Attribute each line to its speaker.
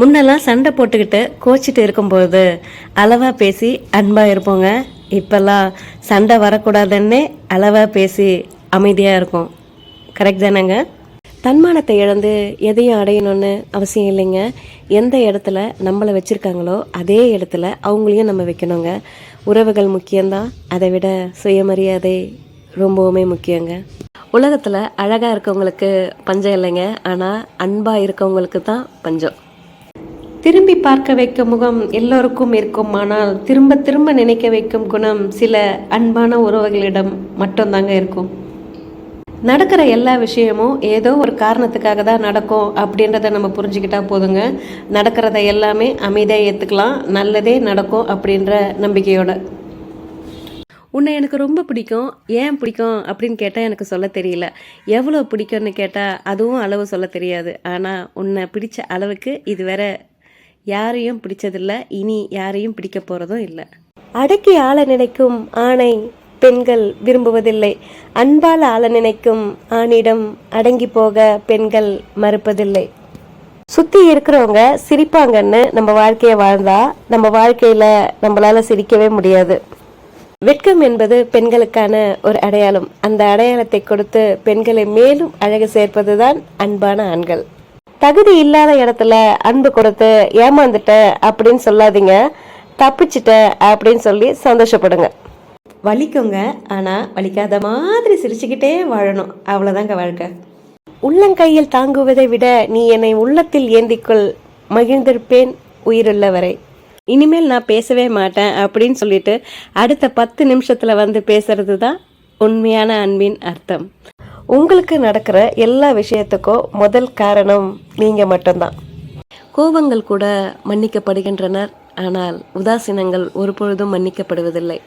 Speaker 1: முன்னெல்லாம் சண்டை போட்டுக்கிட்டு கோச்சிட்டு இருக்கும்போது அளவாக பேசி அன்பாக இருப்போங்க. இப்போல்லாம் சண்டை வரக்கூடாதுன்னே அளவாக பேசி அமைதியாக இருக்கும். கரெக்ட் தானேங்க? தன்மானத்தை இழந்து எதையும் அடையணும்னு அவசியம் இல்லைங்க. எந்த இடத்துல நம்மளை வச்சுருக்காங்களோ அதே இடத்துல அவங்களையும் நம்ம வைக்கணுங்க. உறவுகள் முக்கியம்தான். அதை விட சுயமரியாதை ரொம்பவுமே முக்கியங்க. உலகத்தில் அழகாக இருக்கவங்களுக்கு பஞ்சம் இல்லைங்க. ஆனால் அன்பாக இருக்கவங்களுக்கு தான் பஞ்சம். திரும்பி பார்க்க வைக்கும் முகம் எல்லோருக்கும் இருக்கும் ஆனால் திரும்ப திரும்ப நினைக்க வைக்கும் குணம் சில அன்பான உறவுகளிடம் மட்டும்தாங்க இருக்கும். நடக்கிற எல்லா விஷயமும் ஏதோ ஒரு காரணத்துக்காக தான் நடக்கும் அப்படின்றத நம்ம புரிஞ்சுக்கிட்டா போதுங்க. நடக்கிறத எல்லாமே அமைதியாக ஏற்றுக்கலாம் நல்லதே நடக்கும் அப்படின்ற நம்பிக்கையோட. உன்னை எனக்கு ரொம்ப பிடிக்கும். ஏன் பிடிக்கும் அப்படின்னு கேட்டால் எனக்கு சொல்ல தெரியல. எவ்வளோ பிடிக்கும்னு கேட்டால் அதுவும் அளவு சொல்ல தெரியாது. ஆனால் உன்னை பிடிச்ச அளவுக்கு இதுவரை யாரையும் பிடிச்சதில்ல இனி யாரையும் பிடிக்க போகிறதும் இல்லை. அடக்கி ஆள நினைக்கும் ஆணை பெண்கள் விரும்புவதில்லை. அன்பால் ஆள நினைக்கும் ஆணிடம் அடங்கி போக பெண்கள் மறுப்பதில்லை. சுத்தி இருக்கிறவங்க சிரிப்பாங்கன்னு நம்ம வாழ்க்கையை வாழ்ந்தா நம்ம வாழ்க்கையில நம்மளால சிரிக்கவே முடியாது. வெட்கம் என்பது பெண்களுக்கான ஒரு அடையாளம். அந்த அடையாளத்தை கொடுத்து பெண்களை மேலும் அழகு சேர்ப்பதுதான் அன்பான ஆண்கள். தகுதி இல்லாத இடத்துல அன்பு கொடுத்து ஏமாந்துட்ட அப்படின்னு சொல்லாதீங்க. தப்பிச்சிட்ட அப்படின்னு சொல்லி சந்தோஷப்படுங்க. வலிக்குங்க. ஆனா வலிக்காத மாதிரி சிரிச்சுக்கிட்டே வாழணும். அவ்வளவுதாங்க வாழ்க்கை. உள்ளங்கையில் தாங்குவதை விட நீ என்னை உள்ளத்தில் ஏந்திக்கொள். மகிழ்ந்திருப்பேன் உயிருள்ள வரை இனிமேல் நான் பேசவே மாட்டேன் அப்படின்னு சொல்லிட்டு அடுத்த பத்து நிமிஷத்துல வந்து பேசுறது தான் உண்மையான அன்பின் அர்த்தம். உங்களுக்கு நடக்கிற எல்லா விஷயத்துக்கும் முதல் காரணம் நீங்கள் மட்டும்தான். கோபங்கள் கூட மன்னிக்கப்படுகின்றனர் ஆனால் உதாசீனங்கள் ஒருபொழுதும் மன்னிக்கப்படுவதில்லை.